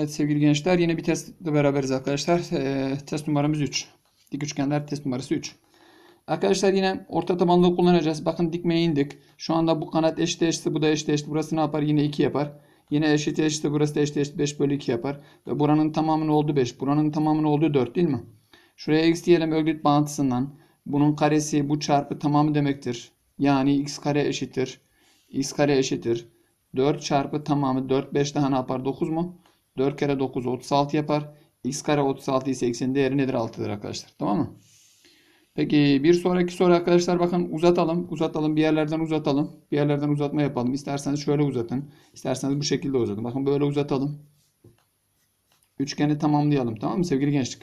Evet sevgili gençler yine bir testle beraberiz arkadaşlar. Ee, test numaramız 3. Dik üçgenler test numarası 3. Arkadaşlar yine orta tabanlığı kullanacağız. Bakın dikmeye indik. Şu anda bu kanat eşit eşitse bu da eşit eşit. Burası ne yapar? Yine 2 yapar. Yine eşit eşitse burası da eşit eşit 5 bölü 2 yapar. Ve buranın tamamının olduğu 5. Buranın tamamının olduğu 4 değil mi? Şuraya x diyelim Öglit bağıntısından. Bunun karesi bu çarpı tamamı demektir. Yani x kare eşittir. x kare eşittir. 4 çarpı tamamı 4 5 daha ne yapar? 9 mu? 4 kere 9 36 yapar. x kare 36 ise x'in değeri nedir? 6'dır arkadaşlar. Tamam mı? Peki bir sonraki soru arkadaşlar bakın uzatalım. Uzatalım. Bir yerlerden uzatalım. Bir yerlerden uzatma yapalım. İsterseniz şöyle uzatın. İsterseniz bu şekilde uzatın. Bakın böyle uzatalım. Üçgeni tamamlayalım. Tamam mı sevgili gençlik?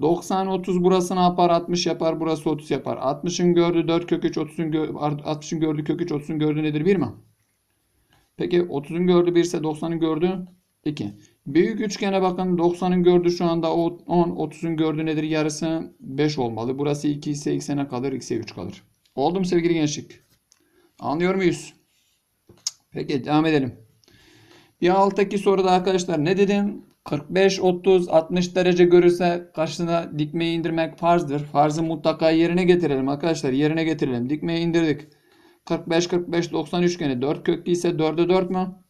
90 30 burası ne yapar? 60 yapar. Burası 30 yapar. 60'ın gördüğü 4 kök 3 30'un gö 60'ın gördüğü kök 3 30'un gördüğü nedir? 1 mi? Peki 30'un gördüğü 1 ise 90'ın gördüğü 2. Büyük üçgene bakın 90'ın gördüğü şu anda 10 30'un gördüğü nedir? Yarısı 5 olmalı. Burası 2 ise x'e kalır? x'e 3 kalır. Oldu mu sevgili gençlik? Anlıyor muyuz? Peki devam edelim. Bir alttaki soruda arkadaşlar ne dedim? 45, 30, 60 derece görürse karşısına dikmeyi indirmek farzdır. Farzı mutlaka yerine getirelim arkadaşlar. Yerine getirelim. Dikmeyi indirdik. 45, 45, 90 üçgeni 4 köklü ise 4'e 4 mü?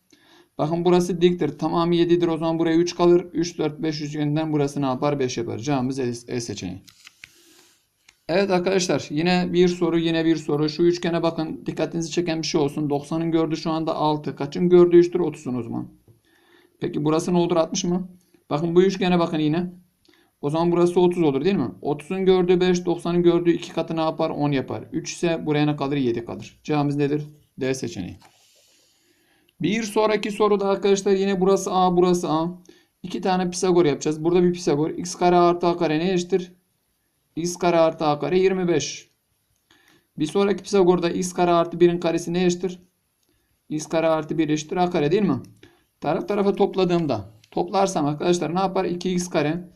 Bakın burası diktir. Tamamı 7'dir. O zaman buraya 3 kalır. 3, 4, 5 üçgeninden burası ne yapar? 5 yapar. Cevabımız E, e seçeneği. Evet arkadaşlar yine bir soru yine bir soru. Şu üçgene bakın dikkatinizi çeken bir şey olsun. 90'ın gördüğü şu anda 6. Kaçın gördüğü 3'tür? 30'un o zaman. Peki burası ne olur 60 mı? Bakın bu üçgene bakın yine. O zaman burası 30 olur değil mi? 30'un gördüğü 5, 90'ın gördüğü 2 katı ne yapar? 10 yapar. 3 ise buraya ne kalır? 7 kalır. Cevabımız nedir? D seçeneği. Bir sonraki soruda arkadaşlar yine burası A, burası A. İki tane Pisagor yapacağız. Burada bir Pisagor. X kare artı A kare ne eşittir? X kare artı A kare 25. Bir sonraki Pisagor'da X kare artı 1'in karesi ne eşittir? X kare artı 1 eşittir A kare değil mi? Taraf tarafa topladığımda toplarsam arkadaşlar ne yapar? 2x kare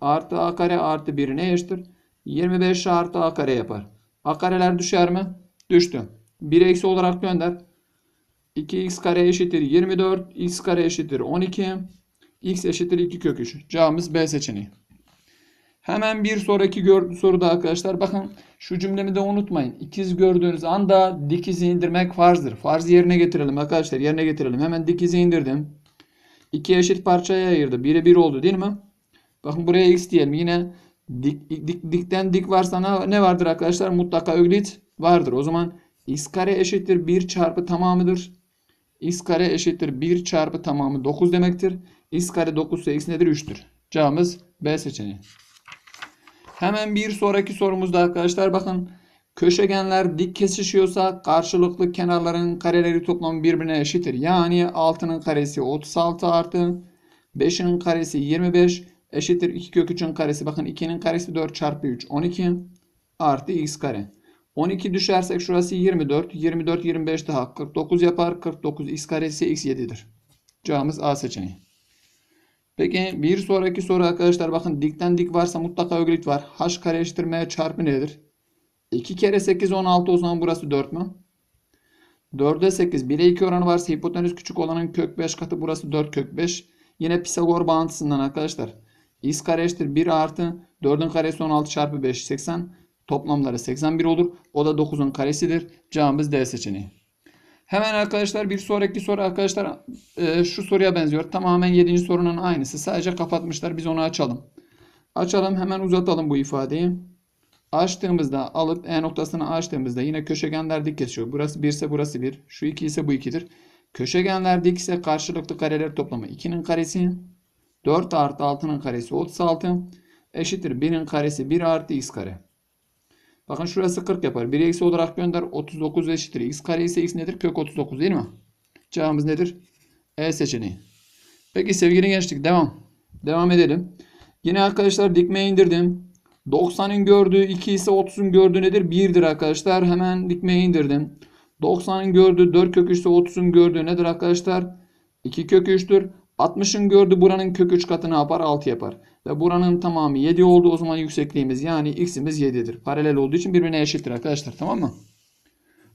artı a kare artı 1 ne eşittir? 25 artı a kare yapar. A kareler düşer mi? Düştü. 1 eksi olarak gönder. 2x kare eşittir 24. x kare eşittir 12. x eşittir 2 kök 3. Cevabımız B seçeneği. Hemen bir sonraki soruda arkadaşlar bakın şu cümlemi de unutmayın. İkiz gördüğünüz anda dikizi indirmek farzdır. Farzı yerine getirelim arkadaşlar yerine getirelim. Hemen dikizi indirdim. İki eşit parçaya ayırdı. 1'e 1 oldu değil mi? Bakın buraya x diyelim. Yine dik, dik, dikten dik varsa ne vardır arkadaşlar? Mutlaka öglit vardır. O zaman x kare eşittir 1 çarpı tamamıdır. X kare eşittir 1 çarpı tamamı 9 demektir. x kare 9 ise x nedir? 3'tür. Cevabımız B seçeneği. Hemen bir sonraki sorumuzda arkadaşlar bakın. Köşegenler dik kesişiyorsa karşılıklı kenarların kareleri toplamı birbirine eşittir. Yani 6'nın karesi 36 artı 5'in karesi 25 eşittir 2 kök 3'ün karesi. Bakın 2'nin karesi 4 çarpı 3 12 artı x kare. 12 düşersek şurası 24. 24 25 daha 49 yapar. 49 x karesi x 7'dir. Cevabımız A seçeneği. Peki bir sonraki soru arkadaşlar bakın dikten dik varsa mutlaka öglit var. H kare eşittir çarpı nedir? 2 kere 8 16 o zaman burası 4 mü? 4'e 8 1'e 2 oranı varsa hipotenüs küçük olanın kök 5 katı burası 4 kök 5. Yine Pisagor bağıntısından arkadaşlar. x kare eşittir 1 artı 4'ün karesi 16 çarpı 5 80. Toplamları 81 olur. O da 9'un karesidir. Cevabımız D seçeneği. Hemen arkadaşlar bir sonraki soru arkadaşlar e, şu soruya benziyor. Tamamen 7. sorunun aynısı. Sadece kapatmışlar. Biz onu açalım. Açalım hemen uzatalım bu ifadeyi. Açtığımızda alıp E noktasını açtığımızda yine köşegenler dik kesiyor. Burası 1 ise burası 1. Şu 2 ise bu 2'dir. Köşegenler dik ise karşılıklı kareler toplamı 2'nin karesi 4 artı 6'nın karesi 36 eşittir 1'in karesi 1 artı x kare. Bakın şurası 40 yapar. 1 eksi olarak gönder 39 eşittir. x kare ise x nedir? Kök 39 değil mi? Cevabımız nedir? E seçeneği. Peki sevgili gençlik devam. Devam edelim. Yine arkadaşlar dikme indirdim. 90'ın gördüğü 2 ise 30'un gördüğü nedir? 1'dir arkadaşlar. Hemen dikmeye indirdim. 90'ın gördüğü 4 kök 3 ise 30'un gördüğü nedir arkadaşlar? 2 kök 3'tür. 60'ın gördüğü buranın kök 3 katı ne yapar? 6 yapar. Ve buranın tamamı 7 oldu. O zaman yüksekliğimiz yani x'imiz 7'dir. Paralel olduğu için birbirine eşittir arkadaşlar. Tamam mı?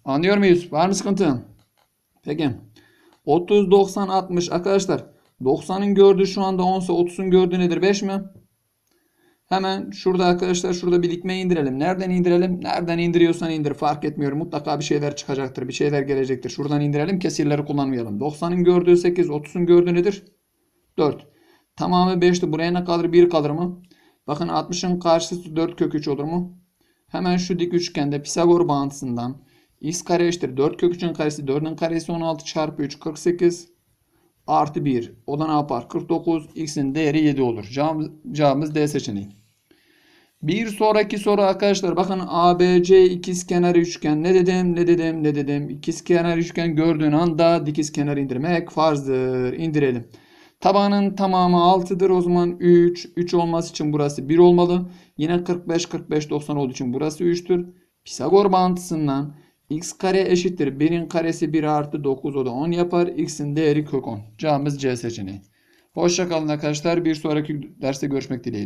Anlıyor muyuz? Var mı sıkıntı? Peki. 30, 90, 60 arkadaşlar. 90'ın gördüğü şu anda 10 ise 30'un gördüğü nedir? 5 mi? Hemen şurada arkadaşlar şurada bir dikme indirelim. Nereden indirelim? Nereden indiriyorsan indir. Fark etmiyor. Mutlaka bir şeyler çıkacaktır. Bir şeyler gelecektir. Şuradan indirelim. Kesirleri kullanmayalım. 90'ın gördüğü 8. 30'un gördüğü nedir? 4. Tamamı 5'ti. Buraya ne kalır? 1 kalır mı? Bakın 60'ın karşısı 4 kök 3 olur mu? Hemen şu dik üçgende Pisagor bağıntısından x kare eşittir 4 kök 3'ün karesi 4'ün karesi 16 çarpı 3 48 artı 1. O da ne yapar? 49. X'in değeri 7 olur. Cevabımız, D seçeneği. Bir sonraki soru arkadaşlar bakın ABC ikizkenar üçgen ne dedim ne dedim ne dedim ikizkenar üçgen gördüğün anda dikizkenar indirmek farzdır indirelim. Tabanın tamamı 6'dır o zaman 3 3 olması için burası 1 olmalı. Yine 45 45 90 olduğu için burası 3'tür. Pisagor bağıntısından x kare eşittir 1'in karesi 1 artı 9 o da 10 yapar. x'in değeri kök 10. Cevabımız C seçeneği. Hoşçakalın arkadaşlar bir sonraki derste görüşmek dileğiyle.